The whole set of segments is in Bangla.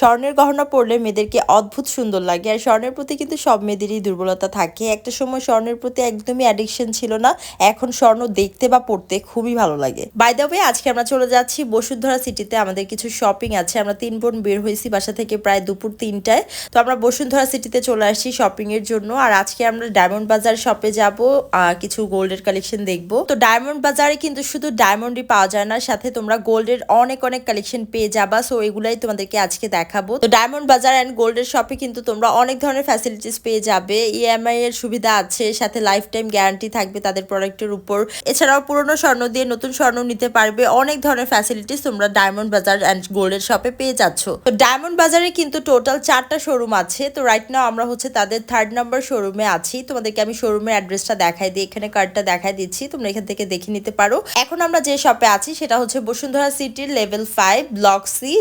স্বর্ণের গহনা পরলে মেয়েদেরকে অদ্ভুত সুন্দর লাগে। আর স্বর্ণের প্রতি কিন্তু সব মেয়েদেরই দুর্বলতা থাকে। একটা সময় স্বর্ণের প্রতি একদমই অ্যাডিকশন ছিল না। এখন স্বর্ণ দেখতে বা পড়তে খুবই ভালো লাগে। বাই আজকে আমরা চলে যাচ্ছি বসুন্ধরা সিটিতে। আমাদের কিছু শপিং আছে। আমরা তিন বোন বের হয়েছি বাসা থেকে প্রায় দুপুর তিনটায়। তো আমরা বসুন্ধরা সিটিতে চলে আসছি শপিং এর জন্য। আর আজকে আমরা ডায়মন্ড বাজার শপে যাব। কিছু গোল্ডের কালেকশন দেখব। তো ডায়মন্ড বাজারে কিন্তু শুধু ডায়মন্ডই পাওয়া যায় না। সাথে তোমরা গোল্ডের অনেক অনেক কালেকশন পেয়ে যাবা। সো এগুলাই তোমাদেরকে আজকে দেখাবো। তো ডায়মন্ড বাজার অ্যান্ড গোল্ডের শপে কিন্তু তোমরা অনেক ধরনের ফ্যাসিলিটিস পেয়ে যাবে। ইএমআই এর সুবিধা আছে, সাথে লাইফ টাইম গ্যারান্টি থাকবে তাদের প্রোডাক্টের উপর। এছাড়াও পুরনো স্বর্ণ দিয়ে নতুন স্বর্ণ নিতে পারবে। অনেক ধরনের ফ্যাসিলিটিস তোমরা ডায়মন্ড বাজার অ্যান্ড গোল্ডের শপে পেয়ে যাচ্ছ। তো ডায়মন্ড বাজারে কিন্তু টোটাল চারটা শোরুম আছে। তো রাইট নাও আমরা হচ্ছে তাদের থার্ড নাম্বার শোরুমে আছি। তোমাদেরকে আমি শোরুমের অ্যাড্রেসটা দেখাই দিই, এখানে কার্ডটা দেখাই দিচ্ছি। তোমরা এখান থেকে দেখে নিতে পারো। এখন আমরা যে শপে আছি, সেটা হচ্ছে বসুন্ধরা সিটির level five block C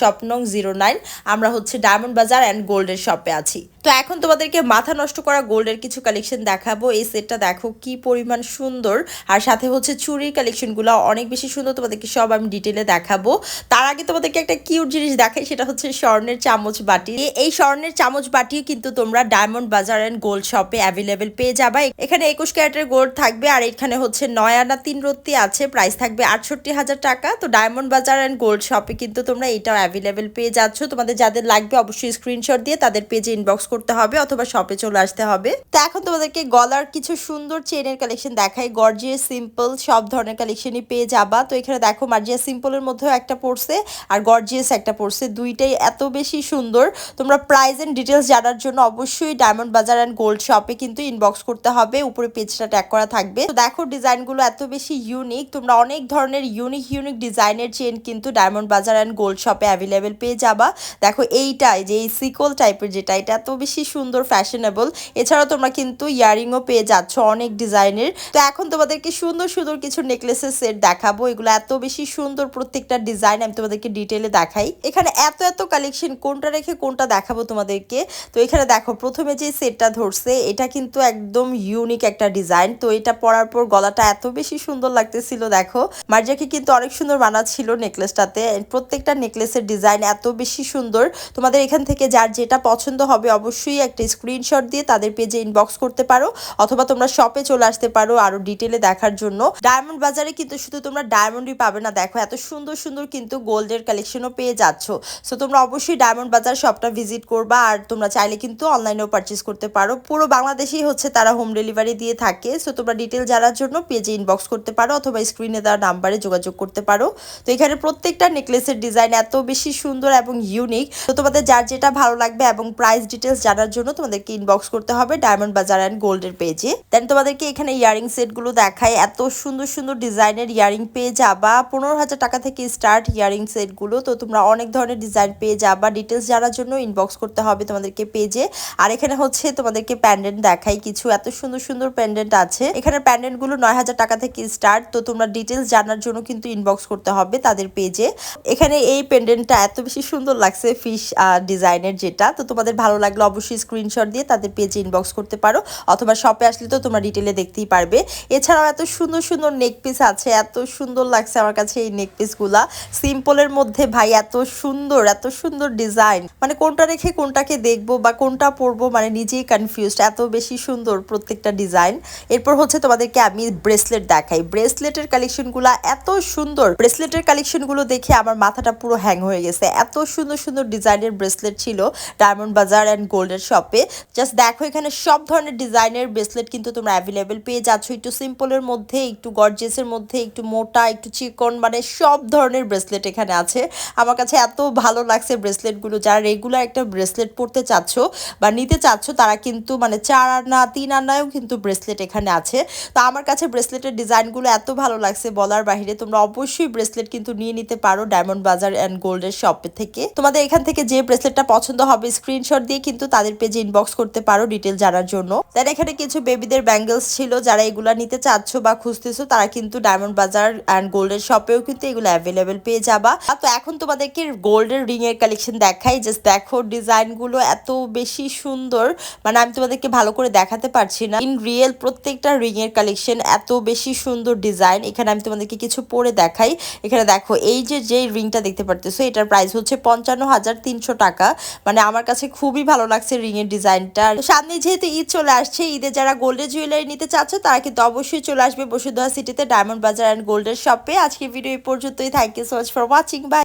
shop zero nine আমরা হচ্ছে ডায়মন্ড বাজার অ্যান্ড গোল্ডের শপে আছি। তো এখন তোমাদেরকে মাথা নষ্ট করা গোল্ডের কিছু কালেকশন দেখাবো। এই সেটটা দেখো কি পরিমাণ সুন্দর। আর সাথে হচ্ছে চুরির কালেকশনগুলো অনেক বেশি সুন্দর তোমাদেরকে সব আমি ডিটেলে দেখাবো। তার আগে তোমাদেরকে একটা কিউট জিনিস দেখাই, সেটা হচ্ছে স্বর্ণের চামচ বাটি। এই স্বর্ণের চামচ বাটিও কিন্তু তোমরা ডায়মন্ড বাজার অ্যান্ড গোল্ড শপে অ্যাভেলেবেল পেয়ে যাবে। এখানে একুশ ক্যারেটের গোল্ড থাকবে, আর এখানে হচ্ছে নয় আনা তিন রত্তি আছে। প্রাইস থাকবে আটষট্টি হাজার টাকা। তো ডায়মন্ড বাজার অ্যান্ড গোল্ড শপে কিন্তু তোমরা এটাও অ্যাভেলেবেল পেয়ে যাচ্ছ। তোমাদের যাদের লাগবে অবশ্যই স্ক্রিনশট দিয়ে তাদের পেজে ইনবক্স করতে হবে অথবা শপে চলে আসতে হবে। তো এখন তোমাদেরকে গলার কিছু সুন্দর চেনের কালেকশন দেখাই। গর্জিয়ে সিম্পল সব ধরনের কালেকশনই পেয়ে যাবা। তো এখানে দেখো মার্জিয়া সিম্পলের মধ্যেও একটা পড়ছে আর গর্জিয়াস একটা পড়ছে দুইটাই এত বেশি সুন্দর। তোমরা প্রাইস এন্ড ডিটেলস জানার জন্য অবশ্যই ডায়মন্ড বাজার অ্যান্ড গোল্ড শপে কিন্তু ইনবক্স করতে হবে। উপরে পেজটা ট্যাগ করা থাকবে। তো দেখো ডিজাইনগুলো এত বেশি ইউনিক তোমরা অনেক ধরনের ইউনিক ইউনিক ডিজাইনের চেন কিন্তু ডায়মন্ড বাজার অ্যান্ড গোল্ড শপে অ্যাভেলেবেল পেয়ে যাবা। দেখো এইটাই, যে এই সিকল টাইপের যেটা, এটা এত বেশি সুন্দর ফ্যাশনেবল এছাড়া তোমরা কিন্তু ইয়ারিংও পেয়ে যাচ্ছ অনেক ডিজাইনের। তো এখন তোমাদেরকে সুন্দর সুন্দর কিছু নেকলেসের সেট দেখাবো। এগুলো এত বেশি সুন্দর প্রত্যেকটা ডিজাইন আমি তোমাদেরকে ডিটেলে দেখাই। এখানে এত এত কালেকশন কোনটা রেখে কোনটা দেখাবো তোমাদেরকে? তো এখানে দেখো, প্রথমে যে সেটটা ধরছে, এটা কিন্তু একদম ইউনিক একটা ডিজাইন তো এটা পরার পর গলাটা এত বেশি সুন্দর লাগতেছিল, দেখো। মার্জাকে কিন্তু অনেক সুন্দর বানাচ্ছিল নেকলেসটাতে প্রত্যেকটা নেকলেসের ডিজাইন এত বেশি সুন্দর। তোমাদের এখান থেকে যার যেটা পছন্দ হবে অবশ্যই একটা স্ক্রিনশট দিয়ে তাদের পেজে ইনবক্স করতে পারো। অথবা তোমরা শপে চলে আসতে পারো আরও ডিটেলে দেখার জন্য। ডায়মন্ড বাজারে কিন্তু শুধু তোমরা ডায়মন্ডই পাবে না, দেখো এত সুন্দর সুন্দর কিন্তু গোল্ডের কালেকশনও পেয়ে যাচ্ছ। সো তোমরা অবশ্যই ডায়মন্ড বাজার শপটা ভিজিট করবা আর তোমরা চাইলে কিন্তু অনলাইনেও পারচেস করতে পারো। পুরো বাংলাদেশেই হচ্ছে তারা হোম ডেলিভারি দিয়ে থাকে। সো তোমরা ডিটেল জানার জন্য পেজে ইনবক্স করতে পারো অথবা স্ক্রিনে দেওয়া নাম্বারে যোগাযোগ করতে পারো। তো, এখানে প্রত্যেকটা নেকলেসের ডিজাইন এত বেশি সুন্দর এবং ইউনিক তো তোমাদের যার যেটা ভালো লাগবে এবং প্রাইস ডিটেলস জানার জন্য তোমাদেরকে ইনবক্স করতে হবে ডায়মন্ড বাজার অ্যান্ড গোল্ডের পেজে দেন তোমাদেরকে এখানে ইয়ারিং সেটগুলো দেখায়। এত সুন্দর সুন্দর ডিজাইনের ইয়ারিং পেয়ে যাবা। পনেরো হাজার টাকা থেকে স্টার্ট ইয়ারিং সেটগুলো তো তোমরা অনেক ধরনের ডিজাইন পেয়ে যাবা। ডিটেলস জানার জন্য ইনবক্স করতে হবে তোমাদেরকে পেজে আর এখানে হচ্ছে তোমাদেরকে প্যান্ডেন্ট দেখাই কিছু। এত সুন্দর সুন্দর প্যান্ডেন্ট আছে। এখানে প্যান্ডেন্টগুলো নয় হাজার টাকা থেকে স্টার্ট তো তোমরা ডিটেলস জানার জন্য কিন্তু ইনবক্স করতে হবে তাদের পেজে এখানে এই পেন্ডেন্টটা এত বেশি সুন্দর লাগছে ফিশ ডিজাইনের যেটা। তো তোমাদের ভালো লাগলে অবশ্যই স্ক্রিনশট দিয়ে তাদের পেজে ইনবক্স করতে পারো, অথবা শপে আসলে তো তোমরা ডিটেলে দেখতেই পারবে। এছাড়াও এত সুন্দর সুন্দর নেক পিস আছে, এত সুন্দর লাগছে আমার কাছে এই নেক পিসগুলা সিম্পলের মধ্যে ভাই এত সুন্দর এত সুন্দর ডিজাইন মানে কোনটা রেখে কোনটাকে দেখব বা কোনটা পরবো মানে নিজেই কনফিউজড এত বেশি সুন্দর প্রত্যেকটা ডিজাইন এরপর হচ্ছে তোমাদেরকে আমি ব্রেসলেট দেখাই। ব্রেসলেটের কালেকশনগুলা এত সুন্দর। ব্রেসলেটের কালেকশনগুলো দেখে আমার মাথাটা পুরো হ্যাং হয়ে গেছে। এত সুন্দর সুন্দর সুন্দর ডিজাইনের ব্রেসলেট ছিল ডায়মন্ড বাজার অ্যান্ড গোল্ডের শপে জাস্ট দেখো এখানে সব ধরনের ডিজাইনের ব্রেসলেট কিন্তু তোমরা অ্যাভেলেবেল পেয়ে যাচ্ছ। একটু সিম্পলের মধ্যে, একটু গর্জেসের মধ্যে, একটু মোটা, একটু চিকন মানে সব ধরনের ব্রেসলেট এখানে আছে। আমার কাছে এত ভালো লাগছে ব্রেসলেটগুলো যারা রেগুলার একটা ব্রেসলেট পরতে চাচ্ছ বা নিতে চাচ্ছ, তারা কিন্তু মানে চার আনা, তিন আনায়ও কিন্তু ব্রেসলেট এখানে আছে। তো আমার কাছে ব্রেসলেটের ডিজাইনগুলো এত ভালো লাগছে বলার বাহিরে। তোমরা অবশ্যই ব্রেসলেট কিন্তু নিয়ে নিতে পারো ডায়মন্ড বাজার অ্যান্ড গোল্ডের শপ থেকে। তোমাদের এখান থেকে যে ব্রেসলেটটা পছন্দ হবে স্ক্রিনশট দিয়ে কিন্তু তাদের পেজে ইনবক্স করতে পারো ডিটেল জানার জন্য। দেন এখানে কিছু বেবিদের ব্যাঙ্গেলস ছিল, যারা এগুলা নিতে চাচ্ছ বা খুঁজতেছো, তারা কিন্তু ডায়মন্ড বাজার অ্যান্ড গোল্ডের শপেও কিন্তু এগুলো অ্যাভেলেবেল পেয়ে যাবা। তো এখন তোমাদেরকে গোল্ডের রিং এর কালেকশন দেখাই। জাস্ট দেখো ডিজাইনগুলো এত বেশি সুন্দর। মানে আমি তোমাদেরকে ভালো করে দেখাতে পারছি না। ইন রিয়েল প্রত্যেকটা রিং এর কালেকশন এত বেশি সুন্দর ডিজাইন এখানে আমি তোমাদেরকে কিছু পরে দেখাই। এখানে দেখো, এই যে যে রিংটা দেখতে পারতেছো, এটার প্রাইস হচ্ছে পঞ্চাশ পঞ্চান্ন হাজার তিনশো টাকা। মানে আমার কাছে খুবই ভালো লাগছে রিংয়ের ডিজাইনটা। সামনে যেহেতু ঈদ চলে আসছে, ঈদে যারা গোল্ডের জুয়েলারি নিতে চাচ্ছে, তারা কিন্তু অবশ্যই চলে আসবে বসুন্ধরা সিটিতে ডায়মন্ড বাজার অ্যান্ড গোল্ডের শপে আজকে ভিডিও এই পর্যন্তই। Thank you so much for watching bye